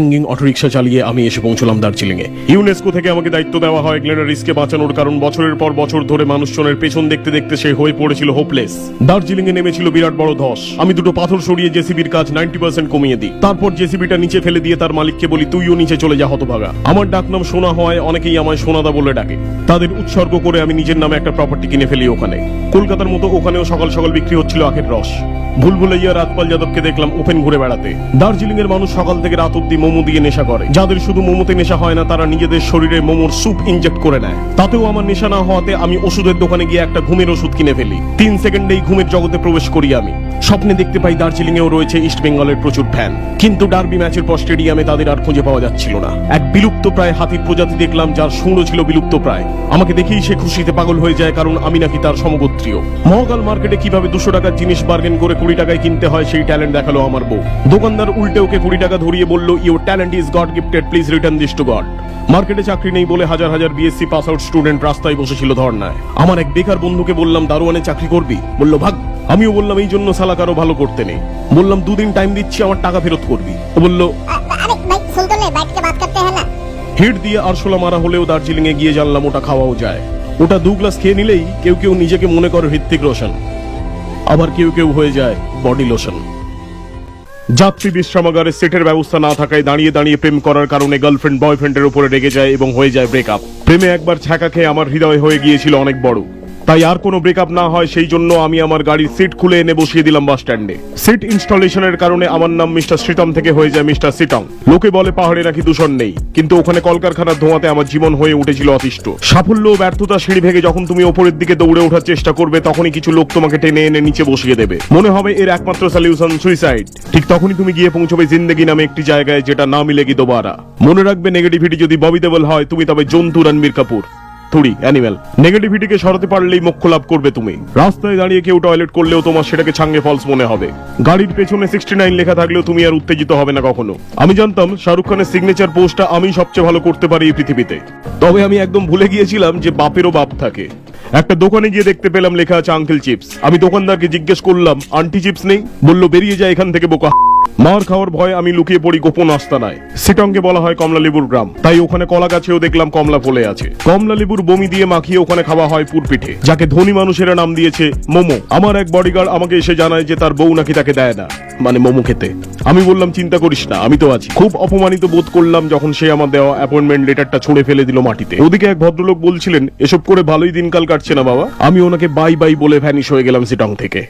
Hanging autorickshaw চালিয়ে আমি এসে পৌঁছলাম দার্জিলিং এ ইউনেস্কো থেকে আমাকে দায়িত্ব দেওয়া হয় গ্লেনারিসকে বাঁচানোর, কারণ বছরের পর বছর ধরে মানুষজনের পেছন দেখতে দেখতে সে হয়ে পড়েছিল হোপলেস দার্জিলিং এ নেমেছিল বিরাট বড় ধস। আমি দুটো পাথর সরিয়ে জেসিবির কাজ নাইনটি পার্সেন্ট কমিয়ে দিই। তারপর জেসিবিটা নিচে ফেলে দিয়ে তার মালিককে বলি, তুইও নিচে চলে যা, হতভাগা। আমার ডাকনাম সোনা হওয়ায় অনেকেই আমায় সোনাদা বলে ডাকে। তাদের উৎসর্গ করে আমি নিজের নামে একটা প্রপার্টি কিনে ফেলি ওখানে। কলকাতার মতো ওখানেও সকাল সকাল বিক্রি হচ্ছিল আখের রস। ভুলভুলাইয়া রাতপাল যাদবকে দেখলাম ওপেন ঘুরে বেড়াতে। দার্জিলিং এর মানুষ সকাল থেকে রাত অব্দি মোমো দিয়ে নেশা করে। যাদের শুধু মোমোতে নেশা হয় না, তারা নিজেদের শরীরে মোমোর স্যুপ ইনজেক্ট করে নেয়। তাতেও আমার নেশা না হওয়াতে আমি ওষুধের দোকানে গিয়ে একটা ঘুমের ওষুধ কিনে ফেলি। তিন সেকেন্ডেই ঘুমের জগতে প্রবেশ করি আমি। স্বপ্নে দেখতে পাই দার্জিলিং এও রয়েছে ইস্ট বেঙ্গলের প্রচুর ফ্যান কিন্তু ডার্বি ম্যাচের পর স্টেডিয়ামে তাদের আর খুঁজে পাওয়া যাচ্ছিল না। এক বিলুপ্ত প্রায় হাতির প্রজাতি দেখলাম, যার শুঁড়ো ছিল বিলুপ্ত প্রায়। আমাকে দেখেই সে খুশিতে পাগল হয়ে যায়, কারণ আমি নাকি তার সমগোত্রীয়। মহকাল মার্কেটে কীভাবে দুশো টাকার জিনিস বার্গেন করে কুড়ি টাকায় কিনতে হয়, সেই ট্যালেন্ট দেখাল আমার বউ। দোকানদার উল্টে ওকে কুড়ি টাকা ধরিয়ে বলল your talent is God gifted please return this to God মার্কেটে চাকরি নেই বলে হাজার হাজার বিএসসি পাস আউট স্টুডেন্ট রাস্তায় বসেছিল ধর্নায় আমার এক বেকার বন্ধুকে বললাম দারোয়ানে চাকরি করবি বলল ভাগ আমিও বললাম এই জন্য সালা কারও ভালো করতে নেই বললাম দুদিন টাইম দিচ্ছি আমার টাকা ফেরত করবি বলল হিট দিয়ে আরশোলা মারা হলেও দার্জিলিং এ গিয়ে জানলাম ওটা খাওয়াও যায়। ওটা দু গ্লাস খেয়ে নিলেই কেউ কেউ নিজেকে মনে করে হৃত্বিক রোশন। আবার কেউ কেউ হয়ে যায় বডি লোশন। যাত্রী বিশ্রামাগারে সেটের ব্যবস্থা না থাকায় দাঁড়িয়ে দাঁড়িয়ে প্রেম করার কারণে গার্লফ্রেন্ড বয়ফ্রেন্ডের উপরে রেগে যায় এবং হয়ে যায় ব্রেকআপ প্রেমে একবার ছাকা খেয়ে আমার হৃদয় হয়ে গিয়েছিল অনেক বড়। তাই আর কোনো ব্রেকআপ না হয়, সেই জন্য আমি আমার গাড়ির সিট খুলে এনে বসিয়ে দিলাম বাস স্ট্যান্ডে সিট ইনস্টলেশনের কারণে আমার নাম মিস্টার শ্রীতম থেকে হয়ে যায় মিস্টার সিটং লোকে বলে পাহাড়ে নাকি দূষণ নেই, কিন্তু ওখানে কলকারখানার ধোঁয়াতে আমার জীবন হয়ে উঠেছিল অতিষ্ঠ। সাফল্য ও ব্যর্থতা সিঁড়ি ভেঙে যখন তুমি ওপরের দিকে দৌড়ে ওঠার চেষ্টা করবে, তখনই কিছু লোক তোমাকে টেনে এনে নিচে বসিয়ে দেবে। মনে হবে এর একমাত্র সলিউশন সুইসাইড ঠিক তখনই তুমি গিয়ে পৌঁছবে জিন্দগি নামে একটি জায়গায় যেটা না মিলে মিলেগি দোবারা। মনে রাখবে নেগেটিভিটি যদি ববিদেবল হয়, তুমি তবে জন্তু রণবীর কাপুর। থুড়ি অ্যানিমেল নেগেটিভিটিকে সরাতে পারলেই মোক্ষ লাভ করবে তুমি। রাস্তায় দাঁড়িয়ে কেউ টয়লেট করলেও তোমার সেটাকে ছাঙ্গে ফলস মনে হবে। গাড়ির পেছনে সিক্সটি নাইন লেখা থাকলেও তুমি আর উত্তেজিত হবে না কখনো। আমি জানতাম শাহরুখ খানের সিগনেচার পোস্টটা আমি সবচেয়ে ভালো করতে পারি এই পৃথিবীতে। তবে আমি একদম ভুলে গিয়েছিলাম যে বাপেরও বাপ থাকে। একটা দোকানে গিয়ে দেখতে পেলাম লেখা আছে আঙ্কেল চিপস আমি দোকানদারকে জিজ্ঞেস করলাম আন্টি চিপস নেই? বলল, বেরিয়ে যায় এখান থেকে বোকা মার খাওয়ার ভয় আমি লুকিয়ে পড়ি গোপন আস্তানায়। সিটংকে বলা হয় কমলা লেবুর গ্রাম। তাই ওখানে কলা গাছেও দেখলাম কমলা ফলে আছে। কমলা লেবুর বমি দিয়ে মাখিয়ে ওখানে খাওয়া হয় পুরপিঠে, যাকে ধনী মানুষেরা নাম দিয়েছে মোমো। আমার এক বডিগার্ড আমাকে এসে জানায় যে তার বউ নাকি তাকে দেয় না। মানে মোমো খেতে। আমি বললাম, চিন্তা করিস না, আমি তো আছি। খুব অপমানিত বোধ করলাম যখন সে আমার দেওয়া অ্যাপয়েন্টমেন্ট লেটারটা ছুঁড়ে ফেলে দিল মাটিতে। ওদিকে এক ভদ্রলোক বলছিলেন, এসব করে ভালোই দিনকাল কাটছে না বাবা? আমি ওনাকে বাই বাই বলে ভ্যানিশ হয়ে গেলাম সিটং থেকে।